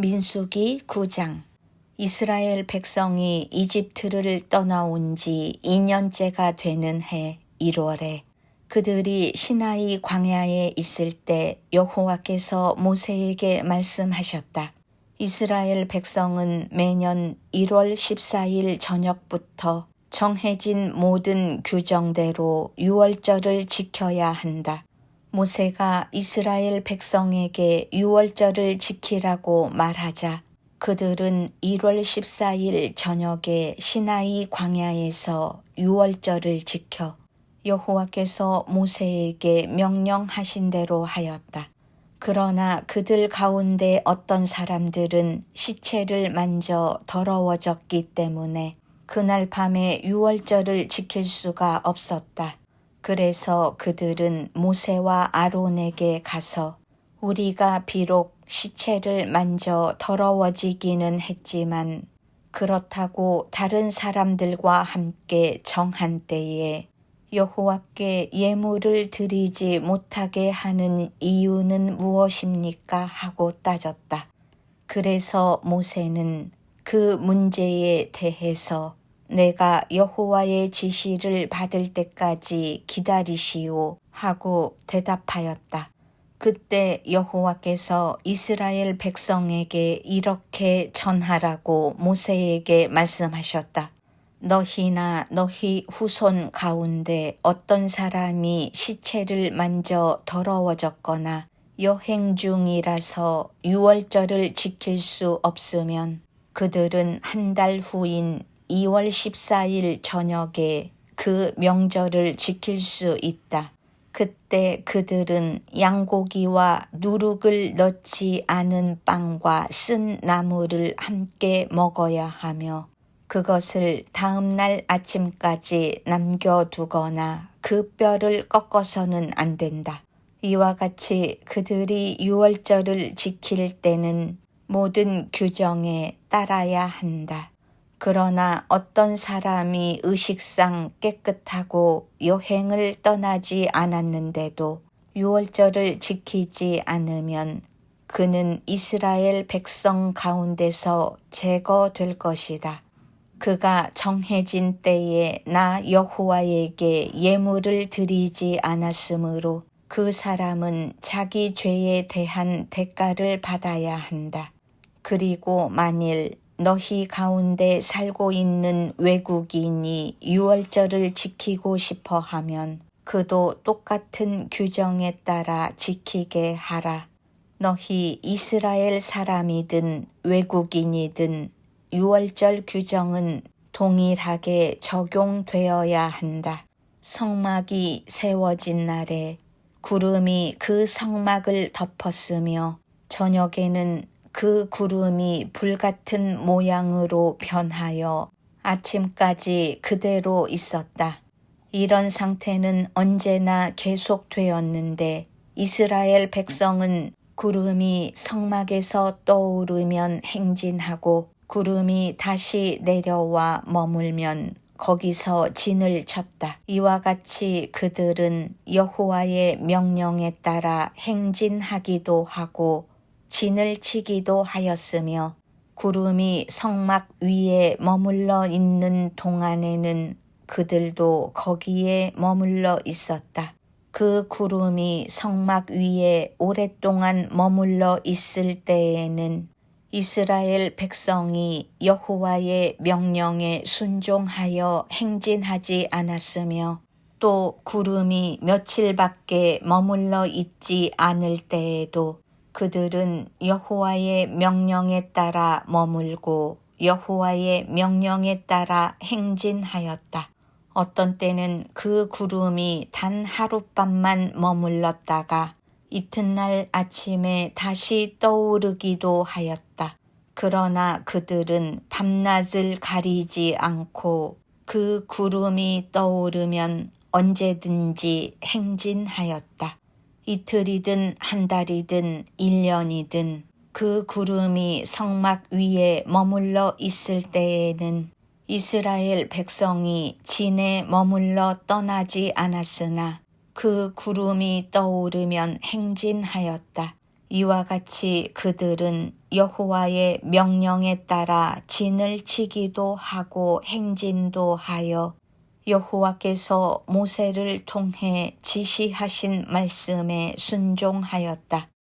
민수기 9장 이스라엘 백성이 이집트를 떠나온 지 2년째가 되는 해 1월에 그들이 시나이 광야에 있을 때 여호와께서 모세에게 말씀하셨다. 이스라엘 백성은 매년 1월 14일 저녁부터 정해진 모든 규정대로 유월절을 지켜야 한다. 모세가 이스라엘 백성에게 유월절을 지키라고 말하자 그들은 1월 14일 저녁에 시나이 광야에서 유월절을 지켜 여호와께서 모세에게 명령하신 대로 하였다. 그러나 그들 가운데 어떤 사람들은 시체를 만져 더러워졌기 때문에 그날 밤에 유월절을 지킬 수가 없었다. 그래서 그들은 모세와 아론에게 가서 우리가 비록 시체를 만져 더러워지기는 했지만 그렇다고 다른 사람들과 함께 정한 때에 여호와께 예물을 드리지 못하게 하는 이유는 무엇입니까? 하고 따졌다. 그래서 모세는 그 문제에 대해서 내가 여호와의 지시를 받을 때까지 기다리시오 하고 대답하였다. 그때 여호와께서 이스라엘 백성에게 이렇게 전하라고 모세에게 말씀하셨다. 너희나 너희 후손 가운데 어떤 사람이 시체를 만져 더러워졌거나 여행 중이라서 유월절을 지킬 수 없으면 그들은 한 달 후인 2월 14일 저녁에 그 명절을 지킬 수 있다. 그때 그들은 양고기와 누룩을 넣지 않은 빵과 쓴 나물을 함께 먹어야 하며 그것을 다음날 아침까지 남겨두거나 그 뼈를 꺾어서는 안 된다. 이와 같이 그들이 유월절을 지킬 때는 모든 규정에 따라야 한다. 그러나 어떤 사람이 의식상 깨끗하고 여행을 떠나지 않았는데도 유월절을 지키지 않으면 그는 이스라엘 백성 가운데서 제거될 것이다. 그가 정해진 때에 나 여호와에게 예물을 드리지 않았으므로 그 사람은 자기 죄에 대한 대가를 받아야 한다. 그리고 만일 너희 가운데 살고 있는 외국인이 유월절을 지키고 싶어 하면 그도 똑같은 규정에 따라 지키게 하라. 너희 이스라엘 사람이든 외국인이든 유월절 규정은 동일하게 적용되어야 한다. 성막이 세워진 날에 구름이 그 성막을 덮었으며 저녁에는 그 구름이 불같은 모양으로 변하여 아침까지 그대로 있었다. 이런 상태는 언제나 계속되었는데 이스라엘 백성은 구름이 성막에서 떠오르면 행진하고 구름이 다시 내려와 머물면 거기서 진을 쳤다. 이와 같이 그들은 여호와의 명령에 따라 행진하기도 하고 진을 치기도 하였으며 구름이 성막 위에 머물러 있는 동안에는 그들도 거기에 머물러 있었다. 그 구름이 성막 위에 오랫동안 머물러 있을 때에는 이스라엘 백성이 여호와의 명령에 순종하여 행진하지 않았으며 또 구름이 며칠밖에 머물러 있지 않을 때에도 그들은 여호와의 명령에 따라 머물고 여호와의 명령에 따라 행진하였다. 어떤 때는 그 구름이 단 하룻밤만 머물렀다가 이튿날 아침에 다시 떠오르기도 하였다. 그러나 그들은 밤낮을 가리지 않고 그 구름이 떠오르면 언제든지 행진하였다. 이틀이든 한 달이든 일년이든 그 구름이 성막 위에 머물러 있을 때에는 이스라엘 백성이 진에 머물러 떠나지 않았으나 그 구름이 떠오르면 행진하였다. 이와 같이 그들은 여호와의 명령에 따라 진을 치기도 하고 행진도 하여 여호와께서 모세를 통해 지시하신 말씀에 순종하였다.